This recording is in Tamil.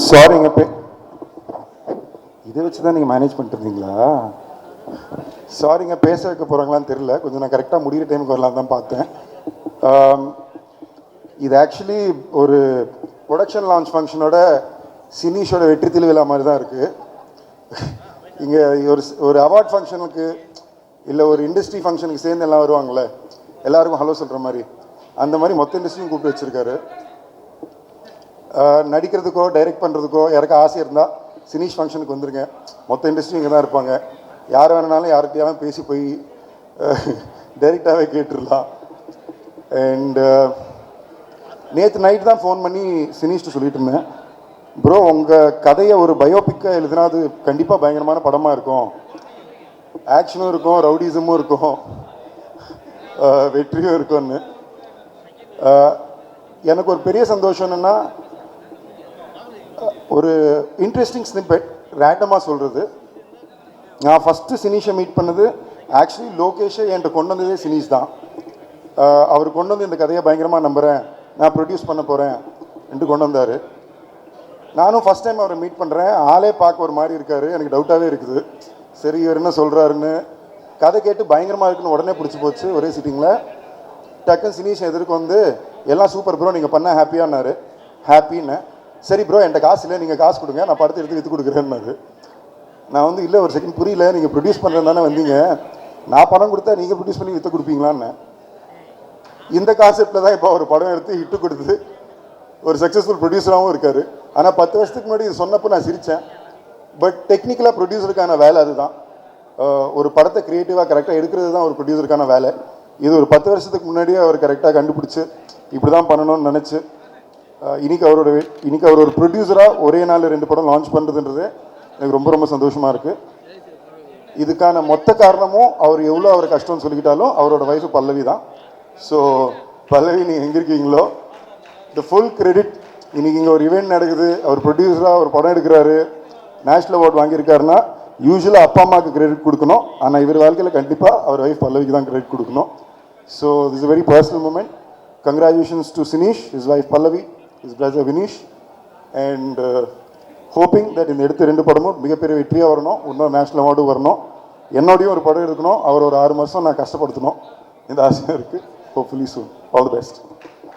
சாரிங்க பே இதை வச்சு தான் நீங்கள் மேனேஜ் பண்ணிட்டு இருந்தீங்களா? சாரிங்க பேச வைக்க போகிறாங்களான்னு தெரில கொஞ்சம் நான் கரெக்டாக முடிகிற டைமுக்கு வரலாம் தான் பார்த்தேன். Um, இது ஆக்சுவலி ஒரு ப்ரொடக்ஷன் லான்ச் ஃபங்க்ஷனோட சினிஷோட வெற்றி திருவிழா மாதிரி தான் இருக்குது இங்கே ஒரு ஒரு அவார்ட் ஃபங்க்ஷனுக்கு இல்லை ஒரு இண்டஸ்ட்ரி ஃபங்க்ஷனுக்கு சேர்ந்து எல்லாம் வருவாங்களே எல்லாருக்கும் ஹலோ சொல்கிற மாதிரி. அந்த மாதிரி மொத்த இண்டஸ்ட்ரியும் கூப்பிட்டு வச்சுருக்காரு. நடிக்கிறதுக்கோ டைரக்ட் பண்ணுறதுக்கோ யாருக்கும் ஆசை இருந்தால் சினிஷ் ஃபங்க்ஷனுக்கு வந்துருங்க. மொத்த இண்டஸ்ட்ரியும் இங்கே தான் இருப்பாங்க. யார் வேணுனாலும் யார்கிட்டயாலும் பேசி போய் டைரெக்டாகவே கேட்டுடலாம். அண்டு நேற்று நைட் தான் ஃபோன் பண்ணி சினிஷ்ட்டு சொல்லிட்டு இருந்தேன். ப்ரோ உங்கள் கதையை ஒரு பயோபிக்காக எழுதுனா அது கண்டிப்பாக பயங்கரமான படமாக இருக்கும். ஆக்ஷனும் இருக்கும் ரவுடிசமும் இருக்கும். வெற்றியும் இருக்கும்னு. எனக்கு ஒரு பெரிய சந்தோஷம் என்னென்னா ஒரு இன்ட்ரெஸ்டிங் ஸ்னிப்பெட் ரேண்டமாக சொல்கிறது நான் ஃபஸ்ட்டு சினீஷை மீட் பண்ணது ஆக்சுவலி லோகேஷை என்கிட்ட கொண்டு வந்ததே சினீஷ் தான். அவர் கொண்டு வந்து இந்த கதையை பயங்கரமாக நம்புகிறேன் நான் ப்ரொடியூஸ் பண்ண போகிறேன் என்று கொண்டு வந்தார். நானும் ஃபஸ்ட் டைம் அவரை மீட் பண்ணுறேன் ஆளே பார்க்க ஒரு மாதிரி இருக்காரு. எனக்கு டவுட்டாகவே இருக்குது. சரி இவர் என்ன சொல்கிறாருன்னு கதை கேட்டு பயங்கரமாக இருக்குன்னு உடனே பிடிச்சி போச்சு ஒரே சிட்டிங்கில் டக்குன்னு சினீஷ் எதிர்க்கு வந்து எல்லாம் சூப்பர் ப்ரோ நீங்கள் பண்ண ஹாப்பியானாரு ஹாப்பின்னு சரி ப்ரோ என்கிட்ட காசு இல்லை நீங்கள் காசு கொடுங்க நான் படத்தை எடுத்து விற்று கொடுக்குறேன்னாரு. நான் வந்து இல்லை ஒரு செகண்ட் புரியல நீங்கள் ப்ரொடியூஸ் பண்ணுறது தானே வந்தீங்க. நான் பணம் கொடுத்தா நீங்கள் ப்ரொடியூஸ் பண்ணி விற்று கொடுப்பீங்களான்னு. இந்த கான்செப்டில் தான் இப்போ அவர் படம் எடுத்து ஹிட்டு கொடுத்து ஒரு சக்ஸஸ்ஃபுல் ப்ரொடியூசராகவும் இருக்கார். ஆனால் பத்து வருஷத்துக்கு முன்னாடி இது சொன்னப்போ நான் சிரித்தேன் பட் டெக்னிக்கலாக ப்ரொடியூசருக்கான வேலை அதுதான். ஒரு படத்தை க்ரியேட்டிவாக கரெக்டாக எடுக்கிறது தான் ஒரு ப்ரொடியூசருக்கான வேலை. இது ஒரு பத்து வருஷத்துக்கு முன்னாடியே அவர் கரெக்டாக கண்டுபிடிச்சி இப்படி தான் பண்ணணும்னு நினச்சி இன்னைக்கு அவரோட இன்னைக்கு அவர் ஒரு ப்ரொடியூசராக ஒரே நாள் ரெண்டு படம் லான்ச் பண்ணுறதுன்றது எனக்கு ரொம்ப ரொம்ப சந்தோஷமாக இருக்குது இதுக்கான மொத்த காரணமும் அவர் எவ்வளோ அவர் கஷ்டம்னு சொல்லிக்கிட்டாலும் அவரோட வயசு பல்லவி தான். ஸோ பல்லவி நீங்கள் எங்கே இருக்கீங்களோ? த ஃபுல் கிரெடிட் இன்னைக்கு இங்கே ஒரு இவெண்ட் நடக்குது. அவர் ப்ரொடியூசராக ஒரு படம் எடுக்கிறாரு. நேஷ்னல் அவார்ட் வாங்கியிருக்காருன்னா யூஸ்வலாக அப்பா அம்மாவுக்கு கிரெடிட் கொடுக்கணும். ஆனால் இவர் வாழ்க்கையில் கண்டிப்பாக அவர் ஒய்ஃப் பல்லவிக்கு தான் கிரெடிட் கொடுக்கணும். So this very personal moment congratulations to Sineesh his wife Pallavi. His brother Vineesh and hoping that இந்த எடுத்த ரெண்டு படமும் மிகப்பெரிய வெற்றியாக வரணும். இன்னொரு நேஷ்னல் அவார்டு வரணும். என்னோடையும் ஒரு படம் எடுக்கணும். அவர் ஒரு ஆறு மாதம் நான் கஷ்டப்படுத்தணும். இந்த ஆசையாக இருக்குது hopefully soon all the best